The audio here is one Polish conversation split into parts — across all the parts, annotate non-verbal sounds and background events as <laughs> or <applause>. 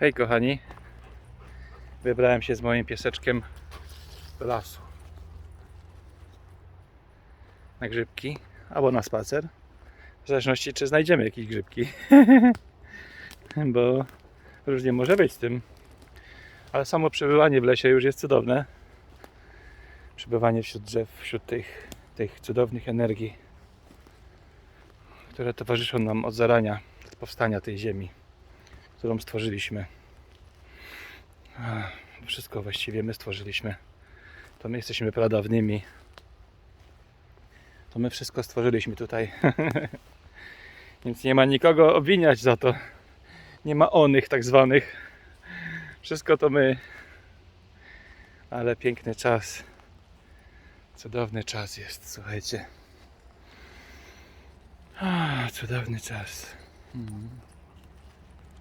Hej kochani, wybrałem się z moim pieseczkiem do lasu. Na grzybki albo na spacer. W zależności czy znajdziemy jakieś grzybki. <laughs> Bo różnie może być z tym. Ale samo przebywanie w lesie już jest cudowne. Przebywanie wśród drzew, wśród tych, tych cudownych energii, które towarzyszą nam od zarania, od powstania tej ziemi którą stworzyliśmy. Wszystko właściwie my stworzyliśmy. To my jesteśmy pradawnymi. To my wszystko stworzyliśmy tutaj. <laughs> Więc nie ma nikogo obwiniać za to. Nie ma onych tak zwanych. Wszystko to my. Ale piękny czas. Cudowny czas jest, słuchajcie. Ah, cudowny czas. Mm.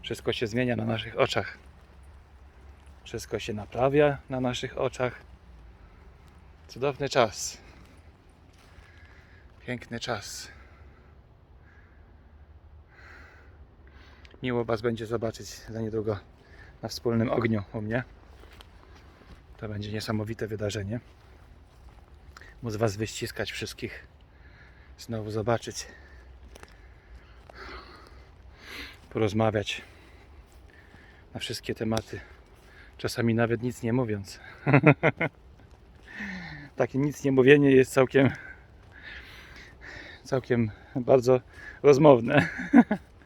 Wszystko się zmienia na naszych oczach. Wszystko się naprawia na naszych oczach. Cudowny czas. Piękny czas. Miło Was będzie zobaczyć za niedługo na wspólnym ogniu u mnie. To będzie niesamowite wydarzenie. Móc Was wyściskać wszystkich. Znowu zobaczyć. Porozmawiać na wszystkie tematy. Czasami nawet nic nie mówiąc. <laughs> Takie nic nie mówienie jest całkiem całkiem bardzo rozmowne.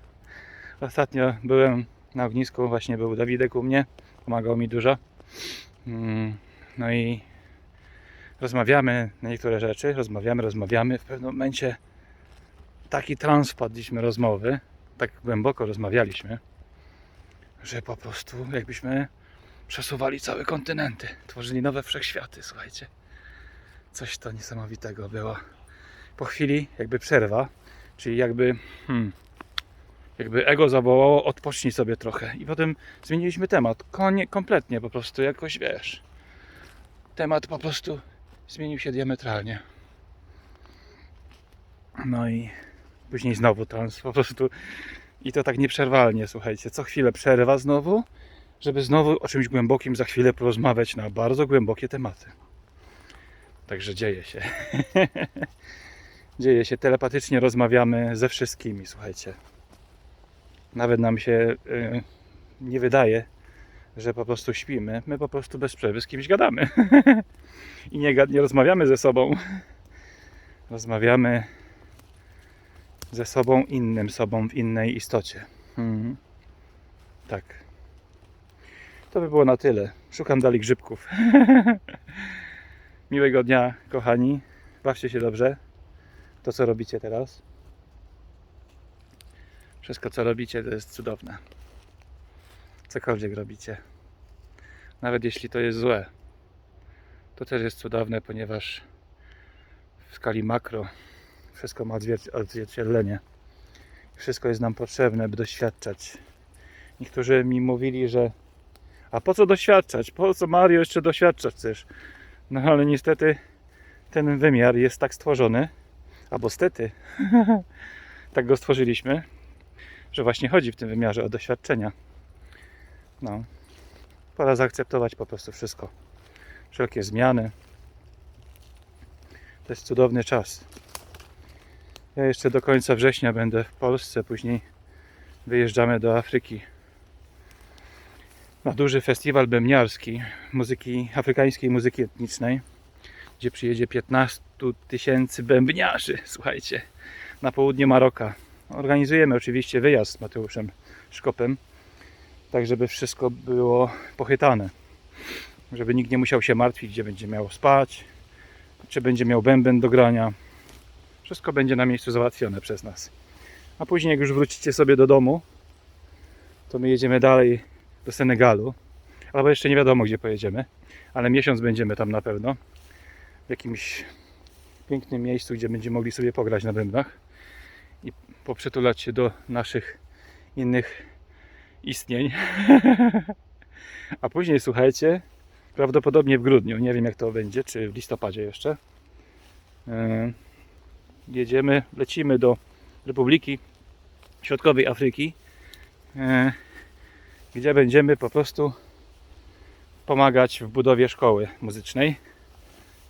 <laughs> Ostatnio byłem na ognisku, właśnie był Dawidek u mnie, pomagał mi dużo. Mm, No i rozmawiamy na niektóre rzeczy, rozmawiamy, rozmawiamy. W pewnym momencie taki trans wpadliśmy rozmowy, tak głęboko rozmawialiśmy, że po prostu jakbyśmy przesuwali całe kontynenty, tworzyli nowe wszechświaty, słuchajcie. Coś to niesamowitego było. Po chwili jakby przerwa, czyli jakby hmm, jakby ego zawołało, odpocznij sobie trochę. I potem zmieniliśmy temat. Konie, kompletnie po prostu jakoś wiesz. Temat po prostu zmienił się diametralnie. No i później znowu trans po prostu i to tak nieprzerwalnie, słuchajcie. Co chwilę przerwa znowu, żeby znowu o czymś głębokim za chwilę porozmawiać na bardzo głębokie tematy. Także dzieje się. <laughs> dzieje się. Telepatycznie rozmawiamy ze wszystkimi, słuchajcie. Nawet nam się y, nie wydaje, że po prostu śpimy. My po prostu bez przerwy z kimś gadamy. <laughs> I nie, nie rozmawiamy ze sobą. Rozmawiamy ze sobą, innym sobą w innej istocie. Mhm. Tak. To by było na tyle. Szukam dalej grzybków. <laughs> Miłego dnia, kochani. Bawcie się dobrze. To, co robicie teraz. Wszystko, co robicie, to jest cudowne. Cokolwiek robicie. Nawet jeśli to jest złe, to też jest cudowne, ponieważ w skali makro wszystko ma odzwier- odzwierciedlenie. Wszystko jest nam potrzebne, by doświadczać. Niektórzy mi mówili, że a po co doświadczać? Po co Mario jeszcze doświadczać chcesz? No ale niestety ten wymiar jest tak stworzony, albo stety, <laughs> tak go stworzyliśmy, że właśnie chodzi w tym wymiarze o doświadczenia. No, pora zaakceptować po prostu wszystko. Wszelkie zmiany. To jest cudowny czas. Ja jeszcze do końca września będę w Polsce, później wyjeżdżamy do Afryki na duży festiwal bębniarski muzyki, afrykańskiej muzyki etnicznej, gdzie przyjedzie 15 tysięcy bębniarzy, słuchajcie, na południe Maroka. Organizujemy oczywiście wyjazd z Mateuszem Szkopem, tak żeby wszystko było pochytane. Żeby nikt nie musiał się martwić, gdzie będzie miał spać, czy będzie miał bęben do grania. Wszystko będzie na miejscu załatwione przez nas. A później, jak już wrócicie sobie do domu, to my jedziemy dalej do Senegalu. Albo jeszcze nie wiadomo, gdzie pojedziemy, ale miesiąc będziemy tam na pewno. W jakimś pięknym miejscu, gdzie będziemy mogli sobie pograć na bębnach i poprzytulać się do naszych innych istnień. <laughs> A później, słuchajcie, prawdopodobnie w grudniu, nie wiem jak to będzie, czy w listopadzie jeszcze, e, jedziemy, lecimy do Republiki Środkowej Afryki, e, gdzie będziemy po prostu pomagać w budowie szkoły muzycznej.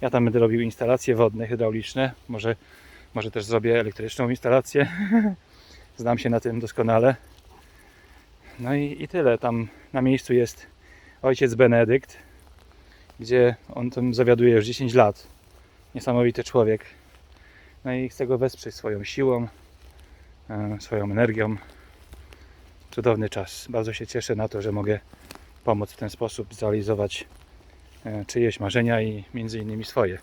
Ja tam będę robił instalacje wodne, hydrauliczne. Może, może też zrobię elektryczną instalację. <laughs> Znam się na tym doskonale. No i, i tyle. Tam na miejscu jest ojciec Benedykt, gdzie on tym zawiaduje już 10 lat. Niesamowity człowiek. No i chcę go wesprzeć swoją siłą, e, swoją energią. Cudowny czas. Bardzo się cieszę na to, że mogę pomóc w ten sposób zrealizować e, czyjeś marzenia i między innymi swoje.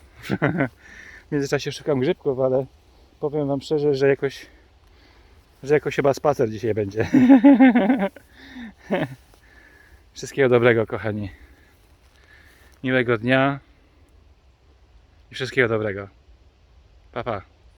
<laughs> w międzyczasie szukam grzybków, ale powiem Wam szczerze, że jakoś że jakoś chyba spacer dzisiaj będzie. <laughs> Wszystkiego dobrego, kochani. Miłego dnia i wszystkiego dobrego. Pa, pa.